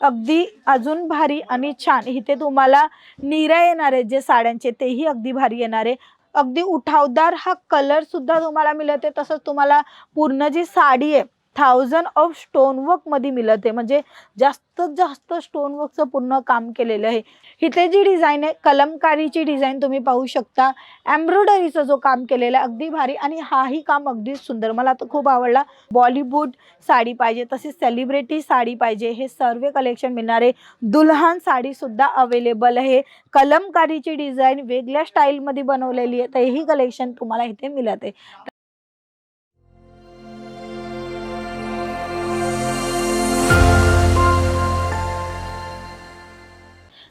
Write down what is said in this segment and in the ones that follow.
अगदी अजून भारी आणि छान. इथे तुम्हाला निरा येणार जे साड्यांचे तेही अगदी भारी येणार आहे. अगदी उठावदार हा कलर सुद्धा तुम्हाला मिळत आहे. तसंच तुम्हाला पूर्ण जी साडी आहे थाउजंड ऑफ स्टोन वर्कमध्ये मिळत आहे. म्हणजे जास्तीत जास्त स्टोन वर्कचं पूर्ण काम केलेलं आहे. इथे जी डिझाईन आहे कलमकारीची डिझाईन तुम्ही पाहू शकता. एम्ब्रॉयडरीचं जो काम केलेला आहे अगदी भारी. आणि हाही काम अगदी सुंदर. मला तर खूप आवडला. बॉलिवूड साडी पाहिजे तसेच सेलिब्रिटी साडी पाहिजे. हे सर्व कलेक्शन मिळणार आहे दुल्हन साडी सुद्धा अवेलेबल आहे. कलमकारीची डिझाईन वेगळ्या स्टाईलमध्ये बनवलेली आहे. तर हेही कलेक्शन तुम्हाला इथे मिळत आहे.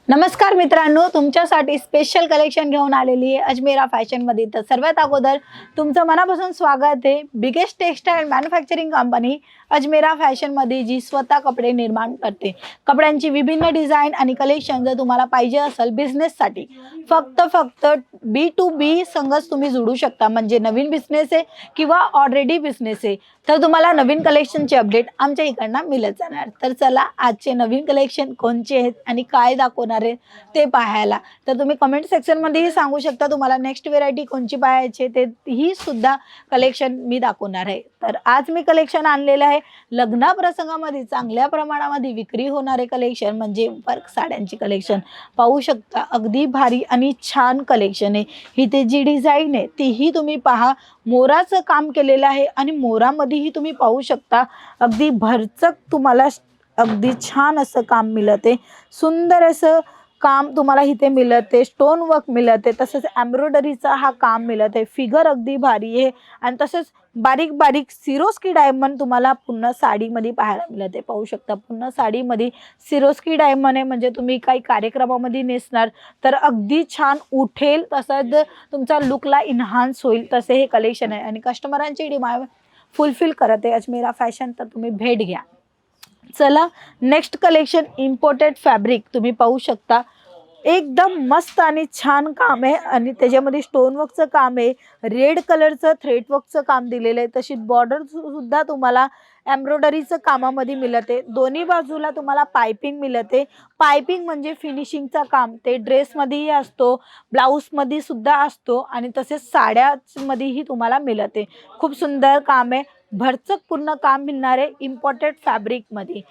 नमस्कार मित्रांनो तुमच्यासाठी स्पेशल कलेक्शन घेऊन आलेली आहे अजमेरा फॅशनमध्ये तर सर्वात अगोदर तुमचं मनापासून स्वागत आहे. Biggest textile manufacturing company Ajmera फॅशनमध्ये जी स्वतः कपडे निर्माण करते. कपड्यांची विभिन्न डिझाईन आणि कलेक्शन जर तुम्हाला पाहिजे असेल बिझनेससाठी फक्त फक्त बी टू बी संघच तुम्ही जोडू शकता. म्हणजे नवीन बिझनेस आहे किंवा ऑलरेडी बिझनेस आहे. तर तुम्हाला नवीन कलेक्शनचे अपडेट आमच्या इकडनं मिळत जाणार. तर चला आजचे नवीन कलेक्शन कोणचे आहेत आणि काय दाखवणार आहे ते पाहायला. तर तुम्ही कमेंट सेक्शनमध्येही सांगू शकता तुम्हाला नेक्स्ट व्हेरायटी कोणची पाहायची ते ही सुद्धा कलेक्शन मी दाखवणार आहे. तर आज मी कलेक्शन आणलेलं आहे. लग्नाप्रसंगामध्ये चांगल्या प्रमाणामध्ये विक्री होणारे कलेक्शन म्हणजे वर्क साड्यांची कलेक्शन पाहू शकता अगदी भारी आणि छान कलेक्शन आहे. इथे जी डिझाईन आहे तीही तुम्ही पहा. मोराचं काम केलेलं आहे आणि मोरामध्येही तुम्ही पाहू शकता. अगदी भरचक तुम्हाला अगदी छान असं काम मिळत. आहे सुंदर असं काम तुम्हाला इथे मिळत. आहे स्टोन वर्क मिळत. आहे तसंच एम्ब्रॉयडरीचा हा काम मिळत. आहे फिगर अगदी भारी आहे. आणि तसंच बारीक बारीक सिरोस्की डायमंड तुम्हाला पूर्ण साडीमध्ये पाहायला मिळत. आहे पाहू शकता पूर्ण साडीमध्ये सिरोस्की डायमंड आहे. म्हणजे तुम्ही काही कार्यक्रमामध्ये नेसणार तर अगदी छान उठेल. तसंच तुमचा लुकला इन्हान्स होईल. तसे हे कलेक्शन आहे. आणि कस्टमरांची डिमांड फुलफिल करत आहे. अजमेरा फॅशन तर तुम्ही भेट घ्या. चला नेक्स्ट कलेक्शन इम्पोर्टेड फॅब्रिक तुम्ही पाहू शकता. एकदम मस्त आणि छान काम आहे आणि त्याच्यामध्ये स्टोनवर्कचं काम आहे. रेड कलरचं थ्रेडवर्कचं काम दिलेलं आहे. तशी बॉर्डर सुद्धा तुम्हाला एम्ब्रॉयडरीचं कामामध्ये मिळत आहे. दोन्ही बाजूला तुम्हाला पायपिंग मिळत आहे. पायपिंग म्हणजे फिनिशिंगचं काम. ते ड्रेसमध्येही असतो ब्लाऊजमध्ये सुद्धा असतो आणि तसेच साड्यामध्येही तुम्हाला मिळत आहे. खूप सुंदर काम आहे. भरचक पूर्ण काम मिळणार आहे इम्पॉर्टेड फॅब्रिकमध्ये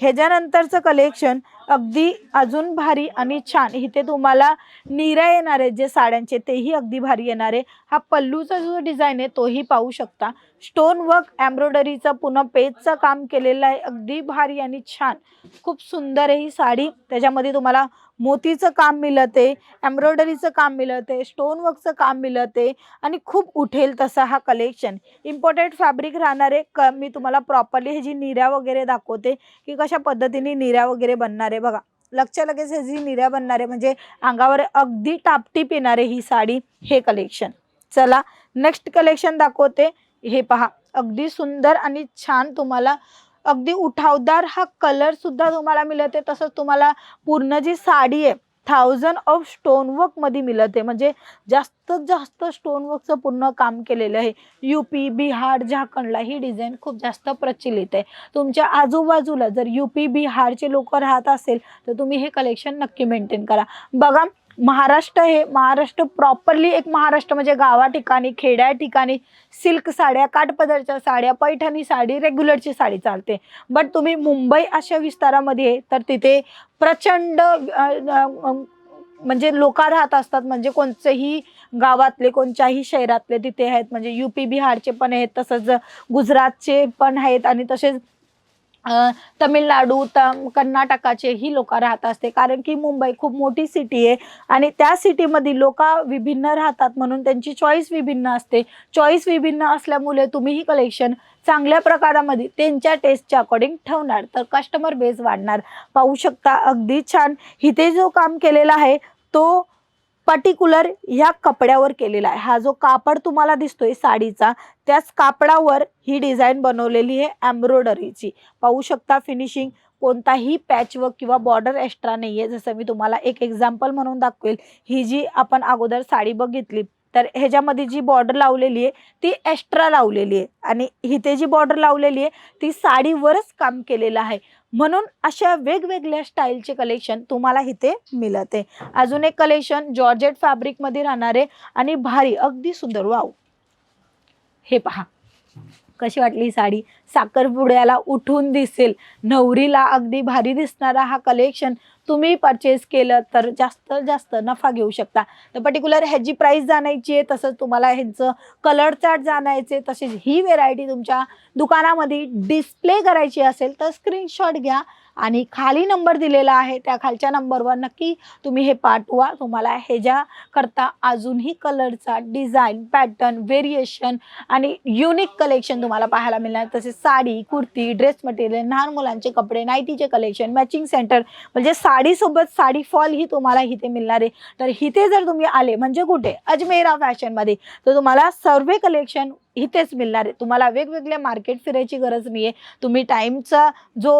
ह्याच्यानंतरचं कलेक्शन अगदी अजून भारी आणि छान. इथे तुम्हाला निरा येणार आहेत जे साड्यांचे तेही अगदी भारी येणार आहे. हा पल्लूचा जो डिझाईन आहे तोही पाहू शकता. स्टोन वर्क एम्ब्रॉयडरीचं पुन्हा पेजचं काम केलेलं आहे. अगदी भारी आणि छान. खूप सुंदर आहे ही साडी. त्याच्यामध्ये तुम्हाला मोतीचं काम मिळत आहे एम्ब्रॉयडरीचं काम मिळत आहे स्टोनवर्कचं काम मिळत आहे आणि खूप उठेल तसा हा कलेक्शन इम्पॉर्टेड फॅब्रिक राहणार आहे. क मी तुम्हाला प्रॉपरली ह्याची निऱ्या वगैरे दाखवते की कशा पद्धतीने निऱ्या वगैरे बनणार आहे. बघा लक्ष लगेच ह्याची निऱ्या बनणार आहे. म्हणजे अंगावर अगदी टापटीप येणार आहे ही साडी हे कलेक्शन चला नेक्स्ट कलेक्शन दाखवते. हे पहा अगदी सुंदर आणि छान तुम्हाला अगदी उठावदार हा कलर सुद्धा तुम्हाला मिळत आहे. तसंच तुम्हाला पूर्ण जी साडी आहे थाउजंड ऑफ स्टोन वर्कमध्ये मिळत आहे. म्हणजे जास्तीत जास्त स्टोनवर्कचं पूर्ण काम केलेलं आहे. युपी बिहार झारखंडला ही डिझाईन खूप जास्त प्रचलित आहे. तुमच्या आजूबाजूला जर युपी बिहारचे लोक राहत असेल तर तुम्ही हे कलेक्शन नक्की मेंटेन करा. बघा महाराष्ट्र हे महाराष्ट्र प्रॉपरली एक महाराष्ट्र म्हणजे गावा ठिकाणी खेड्या ठिकाणी सिल्क साड्या काठपदरच्या साड्या पैठणी साडी रेग्युलरची साडी चालते. बट तुम्ही मुंबई अशा विस्तारामध्ये तर तिथे प्रचंड म्हणजे लोक राहत असतात. म्हणजे कोणतेही गावातले कोणत्याही शहरातले तिथे आहेत. म्हणजे युपी बिहारचे पण आहेत तसंच गुजरातचे पण आहेत. आणि तसेच तमिळनाडू तम कर्नाटकाचे ही लोक राहत असते. कारण की मुंबई खूप मोठी सिटी आहे आणि त्या सिटीमध्ये लोक विभिन्न राहतात म्हणून त्यांची चॉईस विभिन्न असते. चॉईस विभिन्न असल्यामुळे तुम्ही ही कलेक्शन चांगल्या प्रकारामध्ये त्यांच्या टेस्टच्या अकॉर्डिंग ठेवणार. तर कस्टमर बेस वाढणार. पाहू शकता अगदी छान. इथे जो काम केलेला आहे तो पर्टिक्युलर ह्या कपड्यावर केलेला आहे. हा जो कापड तुम्हाला दिसतोय साडीचा त्याच कापडावर ही डिझाईन बनवलेली आहे एम्ब्रॉयडरीची पाहू शकता फिनिशिंग कोणताही पॅचवर्क किंवा बॉर्डर एक्स्ट्रा नाही आहे जसं मी तुम्हाला एक एक्झाम्पल म्हणून दाखवेल. ही जी आपण अगोदर साडी बघितली तर ह्याच्यामध्ये जी बॉर्डर लावलेली आहे ती एक्स्ट्रा लावलेली आहे. आणि इथे जी बॉर्डर लावलेली आहे ती साडीवरच काम केलेलं आहे. म्हणून अशा वेगवेगळ्या स्टाईलचे कलेक्शन तुम्हाला इथे मिळते. अजून एक कलेक्शन जॉर्जेट फॅब्रिकमध्ये राहणारे आणि भारी अगदी सुंदर. वाव हे पहा. कशी वाटली ही साडी? साखरपुड्याला उठून दिसेल. नवरीला अगदी भारी दिसणारा हा कलेक्शन तुम्ही परचेस केलं तर जास्त जास्त नफा घेऊ शकता. तर पर्टिक्युलर ह्याची प्राईस जाणायची आहे तसंच तुम्हाला ह्यांचं कलर चार्ट जाणायचे तसेच ही व्हेरायटी तुमच्या दुकानामध्ये डिस्प्ले करायची असेल तर स्क्रीनशॉट घ्या. आणि खाली नंबर दिलेला आहे त्या खालच्या नंबरवर नक्की तुम्ही हे पाठवा तुम्हाला ह्याच्या करता अजूनही कलरचा डिझाईन पॅटर्न व्हेरिएशन आणि युनिक कलेक्शन तुम्हाला पाहायला मिळणार. तसेच साडी कुर्ती ड्रेस मटेरियल लहान मुलांचे कपडे नाईटीचे कलेक्शन मॅचिंग सेंटर म्हणजे साडीसोबत साडी फॉल ही तुम्हाला इथे मिळणार आहे. तर इथे जर तुम्ही आले म्हणजे कुठे? अजमेरा फॅशनमध्ये. तर तुम्हाला सर्व कलेक्शन इथेच मिळणार आहे. तुम्हाला वेगवेगळ्या मार्केट फिरायची गरज नाही आहे तुम्ही टाईमचा जो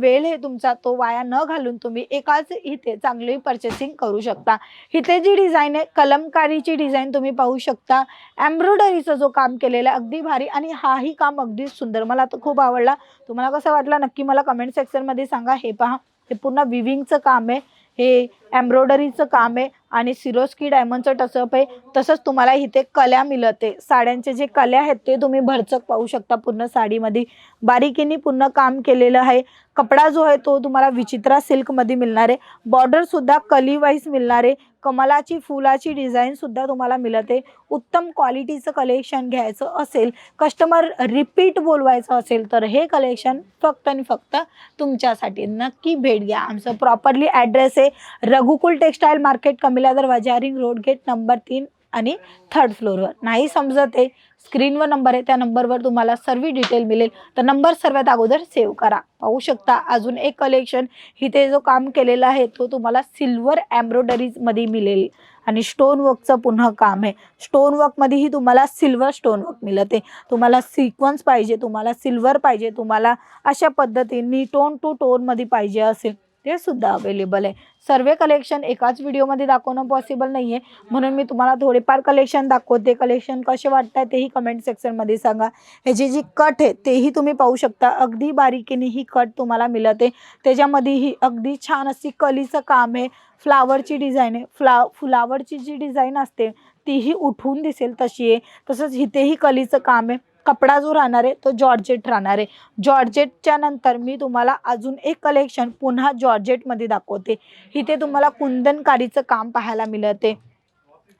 वेळ आहे तुमचा तो वाया न घालून तुम्ही एकाच इथे चांगली पर्चेसिंग करू शकता. इथे जी डिझाईन आहे कलमकारीची डिझाईन तुम्ही पाहू शकता. एम्ब्रॉयडरीचं जो काम केलेलं आहे अगदी भारी आणि हाही काम अगदी सुंदर. मला तर खूप आवडला. तुम्हाला कसं वाटलं नक्की मला कमेंट सेक्शनमध्ये सांगा. हे पहा हे पूर्ण विविंगचं काम आहे. हे एम्ब्रॉयडरीचं काम आहे. आणि सिरोस्की डायमंडचं टसअप आहे. तसंच तुम्हाला इथे कल्या मिळते. साड्यांचे जे कल्या आहेत ते तुम्ही भरचक पाहू शकता पूर्ण साडीमध्ये. बारीकीने पूर्ण काम केलेलं आहे. कपडा जो आहे तो तुम्हाला विचित्रा सिल्कमध्ये मिळणार आहे. बॉर्डरसुद्धा कली वाईज मिळणार आहे. कमलाची फुलाची डिझाईनसुद्धा तुम्हाला मिळते. उत्तम क्वालिटीचं कलेक्शन घ्यायचं असेल कस्टमर रिपीट बोलवायचं असेल तर हे कलेक्शन फक्त आणि फक्त तुमच्यासाठी नक्की भेट घ्या आमचं प्रॉपरली ॲड्रेस आहे. रघुकुल टेक्स्टाईल मार्केट कमिला दरवाजा रिंग रोड गेट नंबर तीन आणि थर्ड फ्लोअरवर नाही समजत आहे स्क्रीनवर नंबर आहे. त्या नंबरवर तुम्हाला सर्व डिटेल मिळेल. तर नंबर सर्वात अगोदर सेव्ह करा. पाहू शकता अजून एक कलेक्शन इथे जो काम केलेला आहे तो तुम्हाला सिल्वर एम्ब्रॉयडरीजमध्ये मिळेल. आणि स्टोन वर्कचं पुन्हा काम आहे. स्टोन वर्कमध्येही तुम्हाला सिल्वर स्टोन वर्क मिळते. तुम्हाला सिक्वन्स पाहिजे तुम्हाला सिल्वर पाहिजे तुम्हाला अशा पद्धतीने टोन टू टोनमध्ये पाहिजे असेल. ते सुद्धा अवेलेबल आहे. सर्व कलेक्शन एकाच व्हिडिओमध्ये दाखवणं पॉसिबल नाही आहे म्हणून मी तुम्हाला थोडेफार कलेक्शन दाखवते. कलेक्शन कसे वाटत आहे तेही कमेंट सेक्शनमध्ये सांगा. ह्याची जी कट आहे तेही तुम्ही पाहू शकता. अगदी बारीकीने ही कट तुम्हाला मिळते. त्याच्यामध्येही अगदी छान अशी कलीचं काम आहे. फ्लावरची डिझाईन आहे. फ्ला फ्लावरची जी डिझाईन असते तीही उठून दिसेल तशी आहे. तसंच इथेही कलीचं काम आहे. कपडा जो राहणार आहे तो जॉर्जेट राहणार आहे. जॉर्जेटच्या नंतर मी तुम्हाला अजून एक कलेक्शन पुन्हा जॉर्जेटमध्ये दाखवते. इथे तुम्हाला कुंदनकारीचं काम पाहायला मिळते.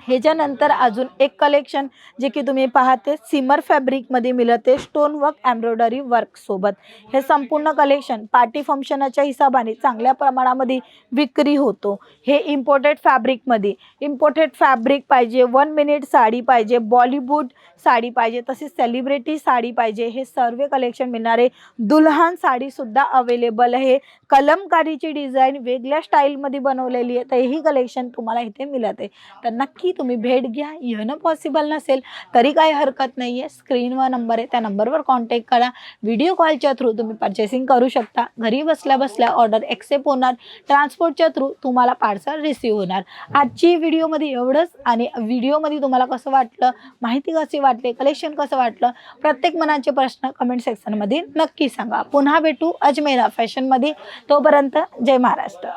ह्याच्यानंतर अजून एक कलेक्शन जे की तुम्ही पाहते सिमर फॅब्रिकमध्ये मिळते स्टोन वर्क एम्ब्रॉयडरी वर्कसोबत हे संपूर्ण कलेक्शन पार्टी फंक्शनाच्या हिशोबाने चांगल्या प्रमाणामध्ये विक्री होतो. हे इम्पोर्टेड फॅब्रिकमध्ये इम्पोर्टेड फॅब्रिक पाहिजे वन मिनिट साडी पाहिजे बॉलिवूड साडी पाहिजे तसेच सेलिब्रिटी साडी पाहिजे. हे सर्व कलेक्शन मिळणारे दुल्हान साडीसुद्धा अवेलेबल आहे. कलमकारीची डिझाईन वेगळ्या स्टाईलमध्ये बनवलेली आहे. तर ही कलेक्शन तुम्हाला इथे मिळत. आहे तर नक्की तुम्ही भेट घ्या. येणं पॉसिबल नसेल तरी काही हरकत नाही आहे स्क्रीनवर नंबर आहे. त्या नंबरवर कॉन्टॅक्ट करा. व्हिडिओ कॉलच्या थ्रू तुम्ही पर्चेसिंग करू शकता. घरी बसल्या बसल्या ऑर्डर एक्सेप्ट होणार. ट्रान्सपोर्टच्या थ्रू तुम्हाला पार्सल रिसीव्ह होणार. आजची व्हिडिओमध्ये एवढंच आणि व्हिडिओमध्ये तुम्हाला कसं वाटलं माहिती कशी वाटली कलेक्शन कसं वाटलं प्रत्येक मनाचे प्रश्न कमेंट सेक्शनमध्ये नक्की सांगा. पुन्हा भेटू अजमेरा फॅशनमध्ये तोपर्यंत जय महाराष्ट्र.